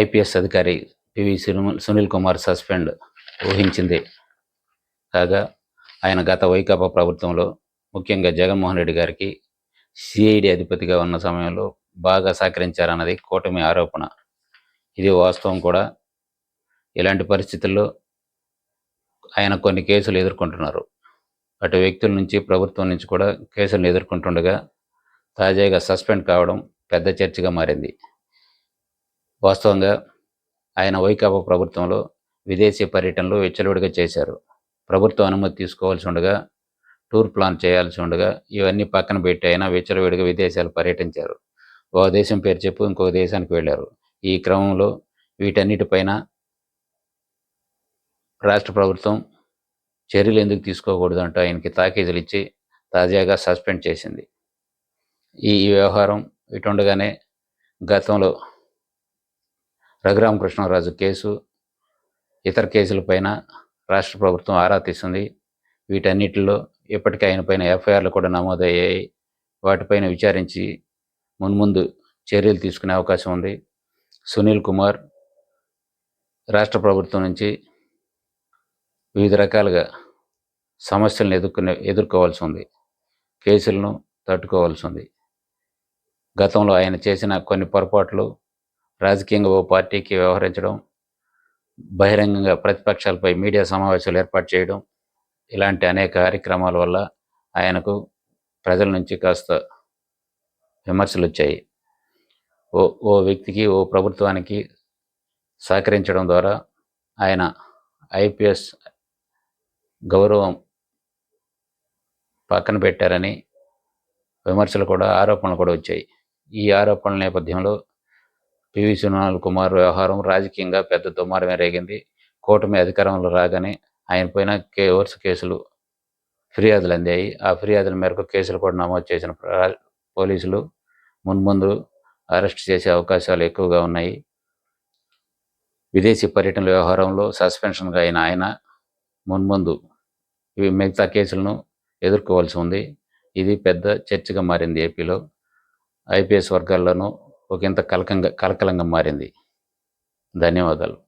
IPS అధికారి PV Sunil Kumar suspend ఊహించింది. కాగా ఆయన గత వైకాపా ప్రభుత్వంలో ముఖ్యంగా జగన్మోహన్ రెడ్డి గారికి సిఐడి అధిపతిగా ఉన్న సమయంలో బాగా సహకరించారన్నది కూటమి ఆరోపణ. ఇది వాస్తవం కూడా. ఇలాంటి పరిస్థితుల్లో ఆయన కొన్ని కేసులు ఎదుర్కొంటున్నారు. అటు వ్యక్తుల నుంచి ప్రభుత్వం నుంచి కూడా కేసులను ఎదుర్కొంటుండగా తాజాగా సస్పెండ్ కావడం పెద్ద చర్చగా మారింది. వాస్తవంగా ఆయన వైకాపా ప్రభుత్వంలో విదేశీ పర్యటనలు వెచ్చలవిడిగా చేశారు. ప్రభుత్వం అనుమతి తీసుకోవాల్సి ఉండగా టూర్ ప్లాన్ చేయాల్సి ఉండగా ఇవన్నీ పక్కన పెట్టి అయినా విచ్చలవిడిగా విదేశాలు పర్యటించారు. ఒక దేశం పేరు చెప్పు ఇంకొక దేశానికి వెళ్ళారు. ఈ క్రమంలో వీటన్నిటిపైన రాష్ట్ర ప్రభుత్వం చర్యలు ఎందుకు తీసుకోకూడదు అంటూ ఆయనకి తాకీదులు ఇచ్చి తాజాగా సస్పెండ్ చేసింది. ఈ ఈ వ్యవహారం ఇటుండగానే గతంలో రఘురామకృష్ణరాజు కేసు ఇతర కేసులపైన రాష్ట్ర ప్రభుత్వం ఆరా తీస్తుంది వీటన్నిటిలో ఇప్పటికే ఆయన పైన ఎఫ్ఐఆర్లు కూడా నమోదయ్యాయి. వాటిపైన విచారించి మున్ముందు చర్యలు తీసుకునే అవకాశం ఉంది. సునీల్ కుమార్ రాష్ట్ర ప్రభుత్వం నుంచి వివిధ రకాలుగా సమస్యలను ఎదుర్కొనే ఎదుర్కోవాల్సి ఉంది. కేసులను తట్టుకోవాల్సి ఉంది. గతంలో ఆయన చేసిన కొన్ని పొరపాట్లు రాజకీయంగా ఓ పార్టీకి వ్యవహరించడం బహిరంగంగా ప్రతిపక్షాలపై మీడియా సమావేశాలు ఏర్పాటు చేయడం ఇలాంటి అనేక కార్యక్రమాల వల్ల ఆయనకు ప్రజల నుంచి కాస్త విమర్శలు వచ్చాయి ఓ ఓ వ్యక్తికి ఓ ప్రభుత్వానికి సహకరించడం ద్వారా ఆయన ఐపీఎస్ గౌరవం పక్కన పెట్టారని విమర్శలు కూడా ఆరోపణలు కూడా వచ్చాయి. ఈ ఆరోపణల నేపథ్యంలో పివి సునాల్ కుమార్ వ్యవహారం రాజకీయంగా పెద్ద దుమారమే రేగింది. కూటమి అధికారంలో రాగానే ఆయన పైన కే వరుస కేసులు ఫిర్యాదులు అందాయి. ఆ ఫిర్యాదుల మేరకు కేసులు కూడా నమోదు చేసిన పోలీసులు మున్ముందు అరెస్ట్ చేసే అవకాశాలు ఎక్కువగా ఉన్నాయి. విదేశీ పర్యటనల వ్యవహారంలో సస్పెన్షన్గా అయిన ఆయన మున్ముందు ఇవి మిగతా కేసులను ఎదుర్కోవాల్సి ఉంది. ఇది పెద్ద చర్చగా మారింది ఏపీలో. ఐపీఎస్ వర్గాల్లోనూ ఒక ఇంత కలకంగా కలకలంగా మారింది. ధన్యవాదాలు.